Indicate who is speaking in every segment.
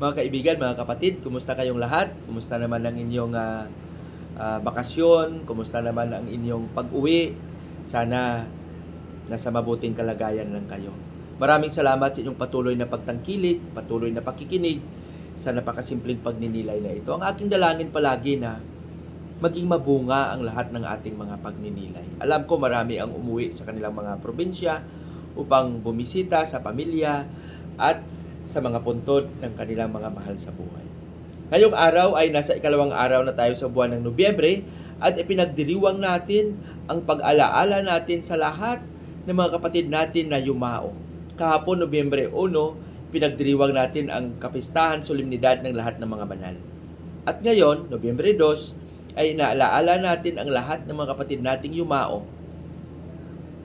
Speaker 1: Mga kaibigan, mga kapatid, kumusta kayong lahat? Kumusta naman ang inyong ah, ah, bakasyon? Kumusta naman ang inyong pag-uwi? Sana nasa mabuting kalagayan lang kayo. Maraming salamat sa inyong patuloy na pagtangkilik, patuloy na pakikinig sa napakasimpleng pagninilay na ito. Ang aking dalangin palagi na maging mabunga ang lahat ng ating mga pagninilay. Alam ko marami ang umuwi sa kanilang mga probinsya upang bumisita sa pamilya at sa mga puntod ng kanilang mga mahal sa buhay. Ngayong araw ay nasa ikalawang araw na tayo sa buwan ng Nobyembre at ipinagdiriwang natin ang pag-alaala natin sa lahat ng mga kapatid natin na yumao. Kahapon, Nobyembre 1, pinagdiriwang natin ang kapistahan solemnidad ng lahat ng mga banal. At ngayon, Nobyembre 2, ay inaalaala natin ang lahat ng mga kapatid nating yumao.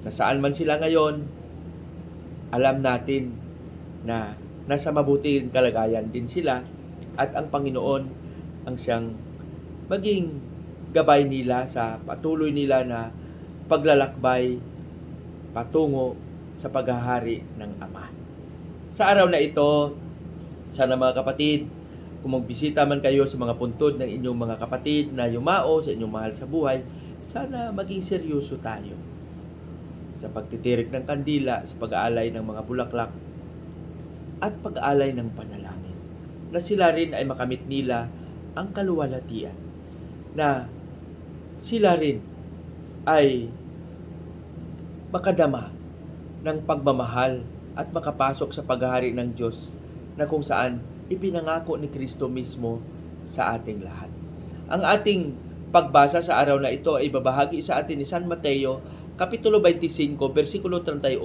Speaker 1: Nasaan man sila ngayon, alam natin na nasa mabuting kalagayan din sila at ang Panginoon ang siyang maging gabay nila sa patuloy nila na paglalakbay patungo sa paghahari ng Ama. Sa araw na ito, sana mga kapatid, kung magbisita man kayo sa mga puntod ng inyong mga kapatid na yumao sa inyong mahal sa buhay, sana maging seryoso tayo sa pagtitirik ng kandila, sa pag-aalay ng mga bulaklak, at pag-alay ng panalangin na sila rin ay makamit nila ang kaluwalhatian na sila rin ay makadama ng pagmamahal at makapasok sa paghahari ng Diyos na kung saan ipinangako ni Kristo mismo sa ating lahat. Ang ating pagbasa sa araw na ito ay babahagi sa atin ni San Mateo Kapitulo 25, versikulo 31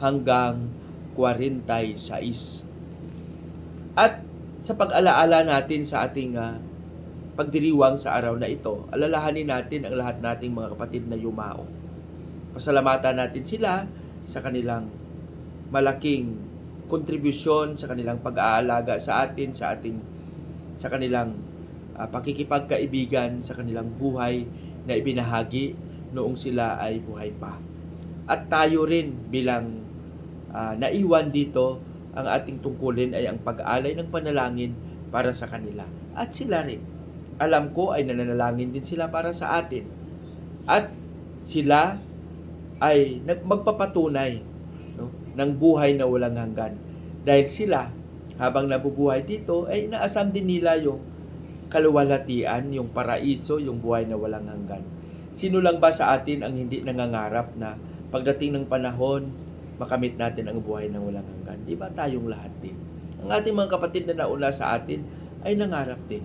Speaker 1: hanggang 46. At sa pag-alaala natin sa ating ah, pagdiriwang sa araw na ito, alalahanin natin ang lahat nating mga kapatid na yumao. Pasalamatan natin sila sa kanilang malaking kontribusyon sa kanilang pag-aalaga sa atin, sa ating sa kanilang ah, pakikipagkaibigan, sa kanilang buhay na ibinahagi noong sila ay buhay pa. At tayo rin bilang ah, naiwan dito, ang ating tungkulin ay ang pag-alay ng panalangin para sa kanila. At sila rin. Alam ko ay nananalangin din sila para sa atin. At sila ay magpapatunay no, ng buhay na walang hanggan. Dahil sila, habang nabubuhay dito, ay inaasam din nila yung kaluwalhatian, yung paraiso, yung buhay na walang hanggan. Sino lang ba sa atin ang hindi nangangarap na pagdating ng panahon, makamit natin ang buhay ng walang hanggan? Di ba tayong lahat din? Ang ating mga kapatid na nauna sa atin ay nangarap din.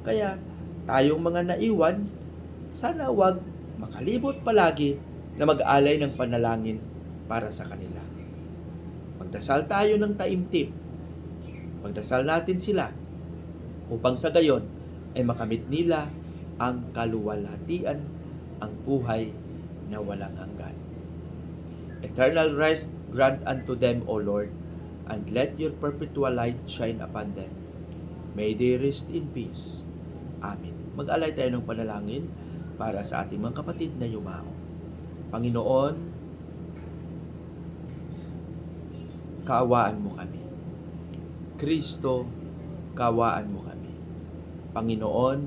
Speaker 1: Kaya tayong mga naiwan, sana wag makalibot palagi na mag-alay ng panalangin para sa kanila. Magdasal tayo ng taimtim. Magdasal natin sila upang sa gayon ay makamit nila ang kaluwalhatian, ang buhay na walang hanggan. Eternal rest grant unto them, O Lord, and let your perpetual light shine upon them. May they rest in peace. Amen. Mag-alay tayo ng panalangin para sa ating mga kapatid na yumao. Panginoon, kaawaan mo kami. Kristo, kaawaan mo kami. Panginoon,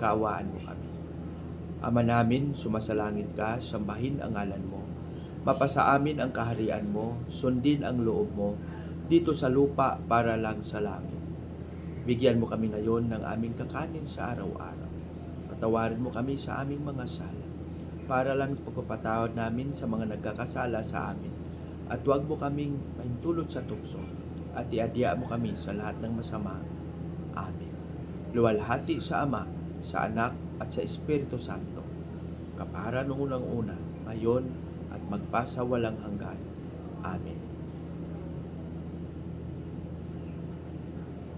Speaker 1: kaawaan mo kami. Ama namin, sumasalangit ka, sambahin ang ngalan mo. Mapasa amin ang kaharian mo, sundin ang loob mo, dito sa lupa para lang sa langit. Bigyan mo kami ngayon ng aming kakanin sa araw-araw. Patawarin mo kami sa aming mga sala, para lang sa pagpapatawad namin sa mga nagkakasala sa amin. At huwag mo kaming mahintulot sa tukso, at iadya mo kami sa lahat ng masama. Amen. Luwalhati sa Ama, sa Anak, at sa Espiritu Santo. Kapara noong unang-una, ngayon, magpasa walang hanggan. Amen.